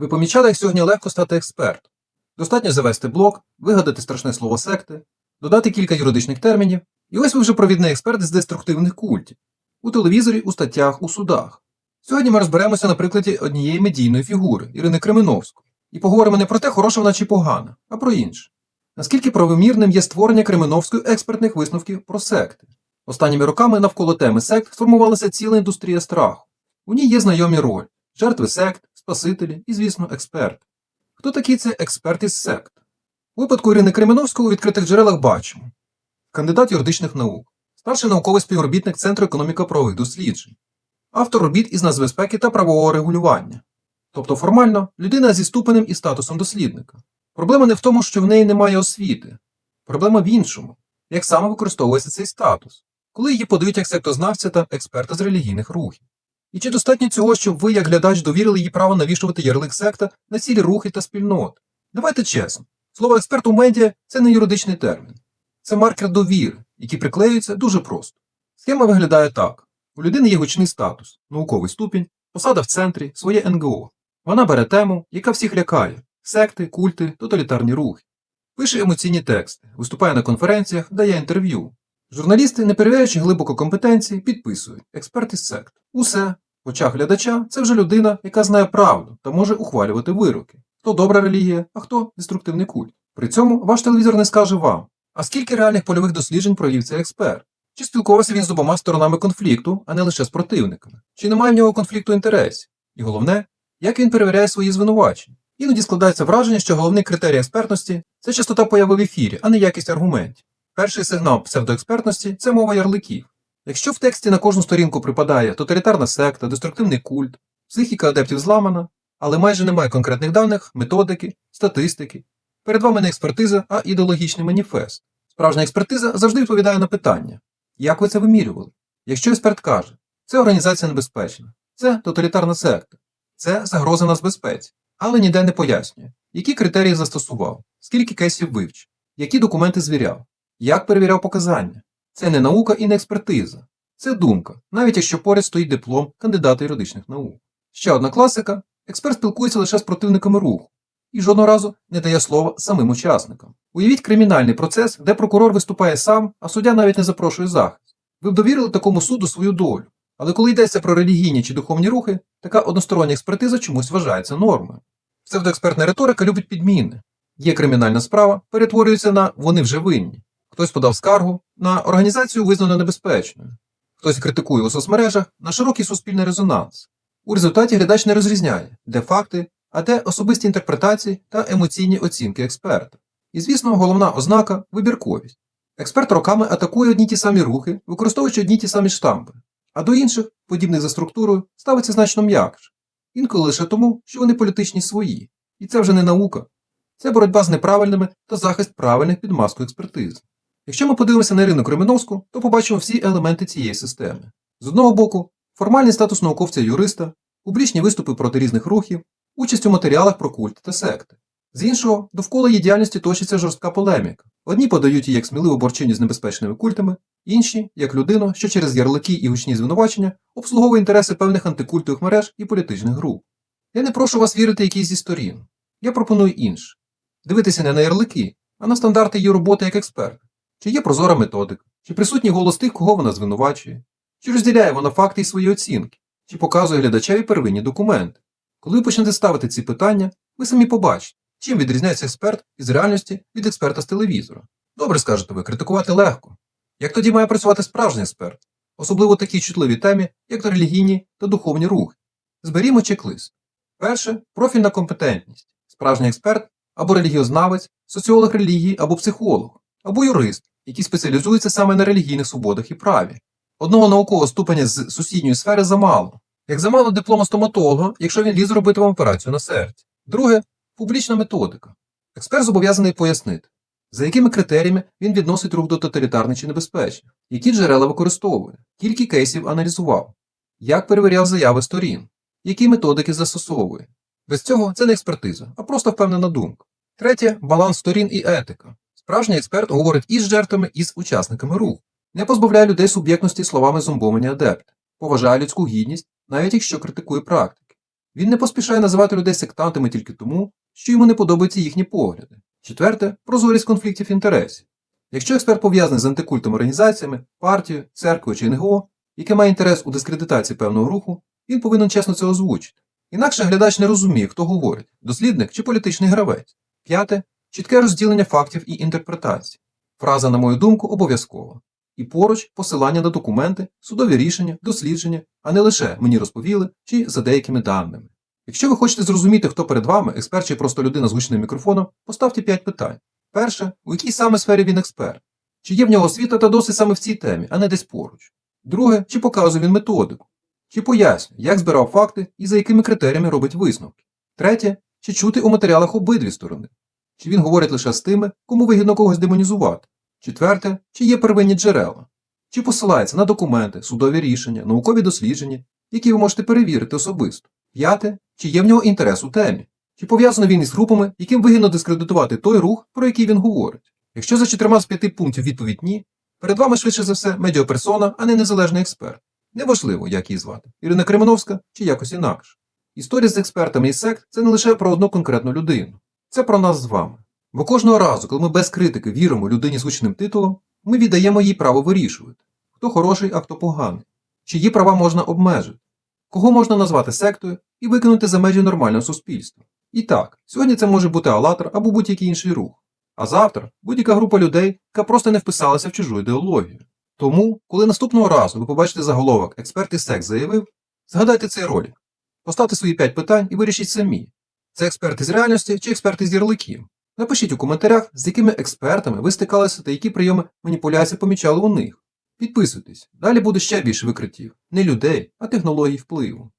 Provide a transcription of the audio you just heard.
Ви помічали, як сьогодні легко стати експертом. Достатньо завести блог, вигадати страшне слово секти, додати кілька юридичних термінів, і ось ви вже провідний експерт з деструктивних культів у телевізорі, у статтях, у судах. Сьогодні ми розберемося на прикладі однієї медійної фігури Ірини Кременовської і поговоримо не про те, хороша вона чи погана, а про інше. Наскільки правомірним є створення Кременовської експертних висновків про секти? Останніми роками навколо теми сект сформувалася ціла індустрія страху. У ній є знайомі ролі жертви сект, спасителі і, звісно, експерти. Хто такий це експерт із сект? У випадку Ірини Кременовської у відкритих джерелах бачимо кандидат юридичних наук, старший науковий співробітник Центру економіко-правових досліджень, автор робіт із нацбезпеки та правового регулювання. Тобто формально людина зі ступенем і статусом дослідника. Проблема не в тому, що в неї немає освіти. Проблема в іншому, як саме використовується цей статус, коли її подають як сектознавця та експерта з релігійних рухів. І чи достатньо цього, щоб ви, як глядач, довірили їй право навішувати ярлик секта на цілі рухи та спільноти? Давайте чесно, слово експерт у медіа це не юридичний термін, це маркер довіри, який приклеюється дуже просто. Схема виглядає так: у людини є гучний статус, науковий ступінь, посада в центрі, своє НГО. Вона бере тему, яка всіх лякає секти, культи, тоталітарні рухи. Пише емоційні тексти, виступає на конференціях, дає інтерв'ю. Журналісти, не перевіряючи глибоко компетенції, підписують експерт із сект. Усе. В очах глядача це вже людина, яка знає правду та може ухвалювати вироки. Хто добра релігія, а хто деструктивний культ. При цьому ваш телевізор не скаже вам, а скільки реальних польових досліджень провів цей експерт? Чи спілкувався він з обома сторонами конфлікту, а не лише з противниками? Чи немає в нього конфлікту інтересів? І головне, як він перевіряє свої звинувачення? Іноді складається враження, що головний критерій експертності це частота появи в ефірі, а не якість аргументів. Перший сигнал псевдоекспертності це мова ярликів. Якщо в тексті на кожну сторінку припадає тоталітарна секта, деструктивний культ, психіка адептів зламана, але майже немає конкретних даних, методики, статистики. Перед вами не експертиза, а ідеологічний маніфест. Справжня експертиза завжди відповідає на питання: як ви це вимірювали? Якщо експерт каже, це організація небезпечна, це тоталітарна секта, це загроза нацбезпеці, але ніде не пояснює, які критерії застосував, скільки кейсів вивчив, які документи звіряв, як перевіряв показання. Це не наука і не експертиза, це думка, навіть якщо поряд стоїть диплом кандидата юридичних наук. Ще одна класика: експерт спілкується лише з противниками руху і жодного разу не дає слова самим учасникам. Уявіть кримінальний процес, де прокурор виступає сам, а суддя навіть не запрошує захист. Ви б довірили такому суду свою долю. Але коли йдеться про релігійні чи духовні рухи, така одностороння експертиза чомусь вважається нормою. Псевдоекспертна риторика любить підміни. Є кримінальна справа, перетворюється на вони вже винні. Хтось подав скаргу на організацію визнано небезпечною. Хтось критикує у соцмережах на широкий суспільний резонанс. У результаті глядач не розрізняє, де факти, а де особисті інтерпретації та емоційні оцінки експерта. І, звісно, головна ознака вибірковість. Експерт роками атакує одні ті самі рухи, використовуючи одні ті самі штампи, а до інших, подібних за структурою, ставиться значно м'якше. Інколи лише тому, що вони політичні свої. І це вже не наука. Це боротьба з неправильними та захист правильних під маскою експертизи. Якщо ми подивимося на Ірину Кременовську, то побачимо всі елементи цієї системи. З одного боку, формальний статус науковця-юриста, публічні виступи проти різних рухів, участь у матеріалах про культ та секти. З іншого, довкола її діяльності точиться жорстка полеміка. Одні подають її як сміливу борчиню з небезпечними культами, інші як людину, що через ярлики і гучні звинувачення обслуговує інтереси певних антикультових мереж і політичних груп. Я не прошу вас вірити якійсь зі сторін. Я пропоную інше. Дивитися не на ярлики, а на стандарти її роботи як експерта. Чи є прозора методика, чи присутній голос тих, кого вона звинувачує, чи розділяє вона факти і свої оцінки, чи показує глядачеві первинні документи. Коли ви почнете ставити ці питання, ви самі побачите, чим відрізняється експерт із реальності від експерта з телевізора. Добре скажете ви, критикувати легко. Як тоді має працювати справжній експерт, особливо такій чутливій темі, як релігійні та духовні рухи? Зберімо чек-лист. Перше профільна компетентність. Справжній експерт або релігіознавець, соціолог релігії або психолог, або юрист, який спеціалізується саме на релігійних свободах і праві. Одного наукового ступеня з сусідньої сфери замало. Як замало диплома стоматолога, якщо він ліз робити вам операцію на серці. Друге публічна методика. Експерт зобов'язаний пояснити, за якими критеріями він відносить рух до тоталітарних чи небезпечних, які джерела використовує, кілька кейсів аналізував, як перевіряв заяви сторін, які методики застосовує. Без цього це не експертиза, а просто впевнена думка. Третє баланс сторін і етика. Справжній експерт говорить із жертвами, і з учасниками руху, не позбавляє людей суб'єктності словами зомбовані адепти, поважає людську гідність, навіть якщо критикує практики. Він не поспішає називати людей сектантами тільки тому, що йому не подобаються їхні погляди. Четверте прозорість конфліктів інтересів. Якщо експерт пов'язаний з антикультом організаціями, партією, церквою чи НГО, яке має інтерес у дискредитації певного руху, він повинен чесно це озвучити. Інакше глядач не розуміє, хто говорить дослідник чи політичний гравець. П'яте чітке розділення фактів і інтерпретацій. Фраза, на мою думку, обов'язкова. І поруч посилання на документи, судові рішення, дослідження, а не лише мені розповіли чи за деякими даними. Якщо ви хочете зрозуміти, хто перед вами, експерт чи просто людина з гучним мікрофоном, поставте 5 питань. Перше, у якій саме сфері він експерт? Чи є в нього освіта та досвід саме в цій темі, а не десь поруч? Друге, чи показує він методику? Чи пояснює, як збирав факти і за якими критеріями робить висновки? Третє, чи чути у матеріалах обидві сторони? Чи він говорить лише з тими, кому вигідно когось демонізувати? Четверте, чи є первинні джерела? Чи посилається на документи, судові рішення, наукові дослідження, які ви можете перевірити особисто? П'яте, чи є в нього інтерес у темі? Чи пов'язано він із групами, яким вигідно дискредитувати той рух, про який він говорить? Якщо за чотирма з п'яти пунктів відповідь ні, перед вами швидше за все медіаперсона, а не незалежний експерт. Неважливо, як її звати Ірина Кременовська чи якось інакше. Історія з експертами із сект це не лише про одну конкретну людину, це про нас з вами. Бо кожного разу, коли ми без критики віримо людині з гучним титулом, ми віддаємо їй право вирішувати, хто хороший, а хто поганий, чиї права можна обмежити, кого можна назвати сектою і викинути за межі нормального суспільства. І так, сьогодні це може бути Алатор або будь-який інший рух. А завтра будь-яка група людей, яка просто не вписалася в чужу ідеологію. Тому, коли наступного разу ви побачите заголовок Експерт із секс заявив, згадайте цей ролик, поставте свої 5 питань і вирішіть самі. Це експерти з реальності чи експерти з ярликів. Напишіть у коментарях, з якими експертами ви стикалися та які прийоми маніпуляції помічали у них. Підписуйтесь, далі буде ще більше викриттів. Не людей, а технологій впливу.